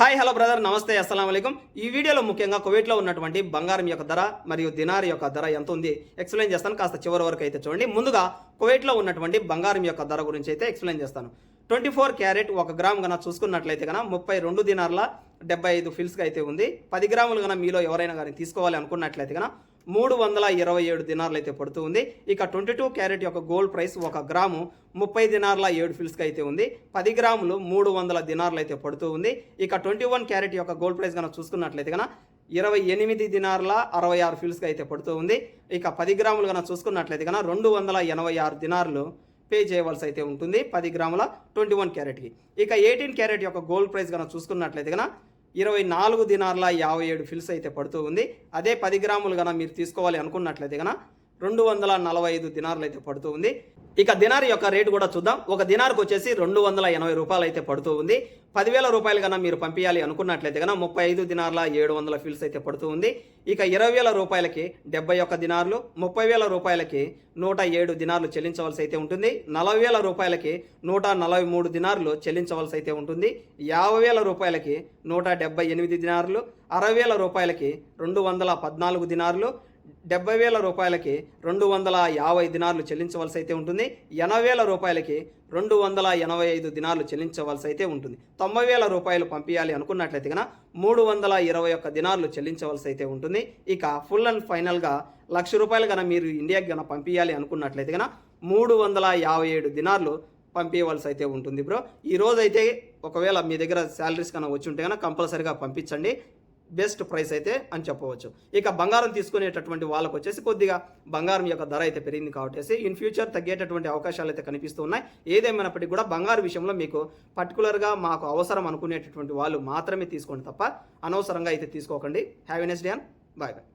Hi hello brother నమస్తే అస్సలం అయికం ఈ వీడియోలో ముఖ్యంగా కువైట్లో ఉన్నటువంటి బంగారం యొక్క ధర మరియు దినార్ యొక్క ధర ఎంత ఉంది ఎక్స్ప్లెయిన్ చేస్తాను. కాస్త చివరి వరకు అయితే చూడండి. ముందుగా కువైట్లో ఉన్నటువంటి బంగారం యొక్క ధర గురించి అయితే ఎక్స్ప్లెయిన్ చేస్తాను. ట్వంటీ ఫోర్ క్యారెట్ ఒక గ్రామ్ కన్నా చూసుకున్నట్లయితే కన్నా ముప్పై రెండు దినార్ల డెబ్బై ఐదు ఫిల్స్గా అయితే ఉంది. పది గ్రాములు కన్నా మీలో ఎవరైనా కానీ తీసుకోవాలి అనుకున్నట్లయితే కనుక మూడు వందల ఇరవై ఏడు దినార్లు అయితే పడుతూ ఉంది. ఇక ట్వంటీ టూ క్యారెట్ యొక్క గోల్డ్ ప్రైస్ ఒక గ్రాము ముప్పై దినార్ల ఏడు ఫిల్స్కి అయితే ఉంది. పది గ్రాములు మూడు వందల దినార్లు అయితే పడుతూ ఉంది. ఇక ట్వంటీ వన్ క్యారెట్ యొక్క గోల్డ్ ప్రైస్ కనుక చూసుకున్నట్లయితే కనుక ఇరవై ఎనిమిది దినార్ల అరవై ఆరు ఫిల్స్కి అయితే పడుతూ ఉంది. ఇక పది గ్రాములు కనుక చూసుకున్నట్లయితే కనుక రెండు వందల ఎనభై ఆరు దినార్లు పే చేయవలసి అయితే ఉంటుంది. పది గ్రాముల ట్వంటీ వన్ క్యారెట్కి. ఇక ఎయిటీన్ క్యారెట్ యొక్క గోల్డ్ ప్రైస్ కనుక చూసుకున్నట్లయితే కనుక ఇరవై నాలుగు దినార్ల యాభై ఏడు ఫిల్స్ అయితే పడుతూ ఉంది. అదే పది గ్రాములు కనుక మీరు తీసుకోవాలి అనుకున్నట్లయితే కనుక రెండు వందల నలభై ఐదు దినార్లు అయితే పడుతూ ఉంది. ఇక దినార్ యొక్క రేటు కూడా చూద్దాం. ఒక దినార్కు వచ్చేసి రెండు వందల ఎనభై రూపాయలు అయితే పడుతూ ఉంది. పదివేల రూపాయలు కన్నా మీరు పంపించాలి అనుకున్నట్లయితే కన్నా ముప్పై ఐదు దినార్ల ఏడు వందల ఫీల్స్ అయితే పడుతూ ఉంది. ఇక ఇరవై వేల రూపాయలకి డెబ్బై ఒక్క దినార్లు ముప్పై వేల రూపాయలకి నూట ఏడు దినార్లు చెల్లించవలసి అయితే ఉంటుంది. నలభై వేల రూపాయలకి నూట నలభై మూడు దినార్లు చెల్లించవలసి అయితే ఉంటుంది. యాభై వేల రూపాయలకి నూట డెబ్బై ఎనిమిది దినార్లు అరవై వేల రూపాయలకి రెండు వందల పద్నాలుగు దినార్లు డెబ్బై వేల రూపాయలకి రెండు వందల యాభై దినార్లు చెల్లించవలసి అయితే ఉంటుంది. ఎనభై వేల రూపాయలకి రెండు వందల ఎనభై ఐదు దినాలు చెల్లించవలసి అయితే ఉంటుంది. తొంభై వేల రూపాయలు పంపించాలి అనుకున్నట్లయితే కనుక మూడు వందల ఇరవై ఒక్క దినాలు చెల్లించవలసి అయితే ఉంటుంది. ఇక ఫుల్ అండ్ ఫైనల్గా లక్ష రూపాయలు కనుక మీరు ఇండియాకి కనుక పంపించాలి అనుకున్నట్లయితే కనుక మూడు వందల యాభై ఏడు దినాలు పంపించవలసి అయితే ఉంటుంది బ్రో. ఈ రోజైతే ఒకవేళ మీ దగ్గర శాలరీస్ కన్నా వచ్చి ఉంటే కనుక కంపల్సరీగా పంపించండి. బెస్ట్ ప్రైస్ అయితే అని చెప్పవచ్చు. ఇక బంగారం తీసుకునేటటువంటి వాళ్ళకు వచ్చేసి కొద్దిగా బంగారం యొక్క ధర అయితే పెరిగింది కాబట్టి ఇన్ ఫ్యూచర్ తగ్గేటటువంటి అవకాశాలు అయితే కనిపిస్తూ ఉన్నాయి. ఏదేమైనప్పటికీ కూడా బంగారు విషయంలో మీకు పర్టికులర్గా మాకు అవసరం అనుకునేటటువంటి వాళ్ళు మాత్రమే తీసుకోండి తప్ప అనవసరంగా అయితే తీసుకోకండి. Have a nice day bye bye